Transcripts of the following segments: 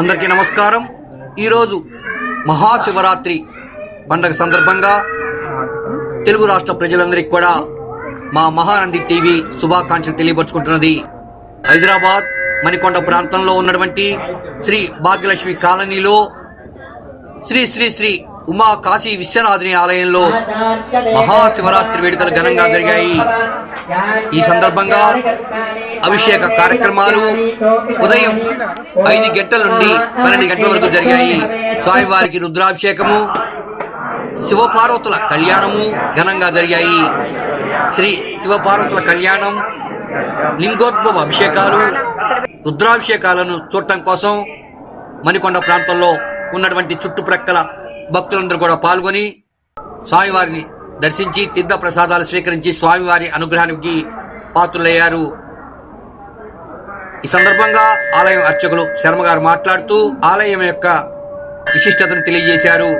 అందరికీ నమస్కారం. ఈరోజు మహాశివరాత్రి పండగ సందర్భంగా తెలుగు రాష్ట్ర ప్రజలందరికీ కూడా మా మహానంది టీవీ శుభాకాంక్షలు తెలియపరుచుకుంటున్నది. హైదరాబాద్ మణికొండ ప్రాంతంలో ఉన్నటువంటి శ్రీ భాగ్యలక్ష్మి కాలనీలో శ్రీ శ్రీ శ్రీ ఉమా కాశీ విశ్వనాథుని ఆలయంలో మహాశివరాత్రి వేడుకలు ఘనంగా జరిగాయి. ఈ సందర్భంగా అభిషేక కార్యక్రమాలు ఉదయం ఐదు గంటల నుండి పన్నెండు గంటల వరకు జరిగాయి. స్వామివారికి రుద్రాభిషేకము శివపార్వతుల కళ్యాణము ఘనంగా జరిగాయి. శ్రీ శివపార్వతుల కళ్యాణం లింగోద్భవ అభిషేకాలు రుద్రాభిషేకాలను చూడటం కోసం మణికొండ ప్రాంతంలో ఉన్నటువంటి చుట్టుప్రక్కల భక్తులందరూ కూడా పాల్గొని స్వామివారిని దర్శించి తీర్థ ప్రసాదాలు స్వీకరించి స్వామివారి అనుగ్రహానికి పాత్రులయ్యారు. ఈ సందర్భంగా ఆలయం అర్చకులు శర్మగారు మాట్లాడుతూ ఆలయం యొక్క విశిష్టతను తెలియజేశారు.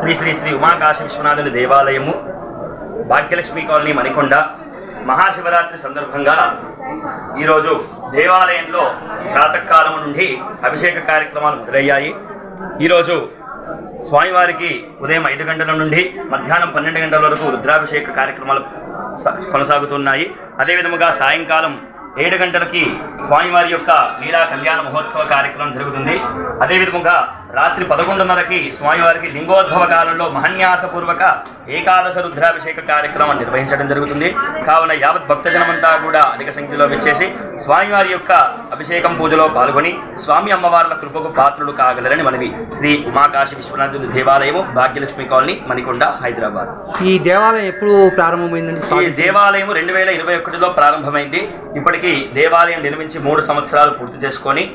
శ్రీ శ్రీ శ్రీ ఉమాకాశ విశ్వనాథుని దేవాలయము భాగ్యలక్ష్మి కాలనీ మణికొండ మహాశివరాత్రి సందర్భంగా ఈరోజు దేవాలయంలో ప్రాతకాలం నుండి అభిషేక కార్యక్రమాలు మొదలయ్యాయి. ఈరోజు స్వామివారికి ఉదయం ఐదు గంటల నుండి మధ్యాహ్నం పన్నెండు గంటల వరకు రుద్రాభిషేక కార్యక్రమాలు కొనసాగుతున్నాయి. అదేవిధముగా సాయంకాలం ఏడు గంటలకి స్వామివారి యొక్క లీలా కళ్యాణ మహోత్సవ కార్యక్రమం జరుగుతుంది. అదేవిధముగా రాత్రి పదకొండున్నరకి స్వామివారికి లింగోద్భవ కాలంలో మహన్యాసపూర్వక ఏకాదశ రుద్రాభిషేక కార్యక్రమం నిర్వహించడం జరుగుతుంది. కావున యావత్ భక్తజనమంతా కూడా అధిక సంఖ్యలో వచ్చేసి స్వామివారి యొక్క అభిషేకం పూజలో పాల్గొని స్వామి అమ్మవార్ల కృపకు పాత్రులు కాగలరని మనవి. శ్రీ ఉమాకాశి విశ్వనాథుని దేవాలయము భాగ్యలక్ష్మి కాలనీ మణికొండ హైదరాబాద్. ఈ దేవాలయం ఎప్పుడు ప్రారంభమైందండి ఈ దేవాలయం రెండు వేల ఇరవై ఒకటిలో ప్రారంభమైంది. ఇప్పటికీ దేవాలయం నిర్మించి మూడు సంవత్సరాలు పూర్తి చేసుకొని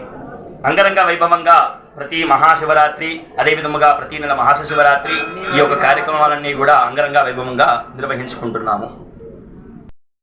అంగరంగ వైభవంగా ప్రతి మహాశివరాత్రి అదేవిధముగా ప్రతి నెల మహాశివరాత్రి ఈ యొక్క కార్యక్రమాలన్నీ కూడా అంగరంగ వైభవంగా నిర్వహించుకుంటున్నాము.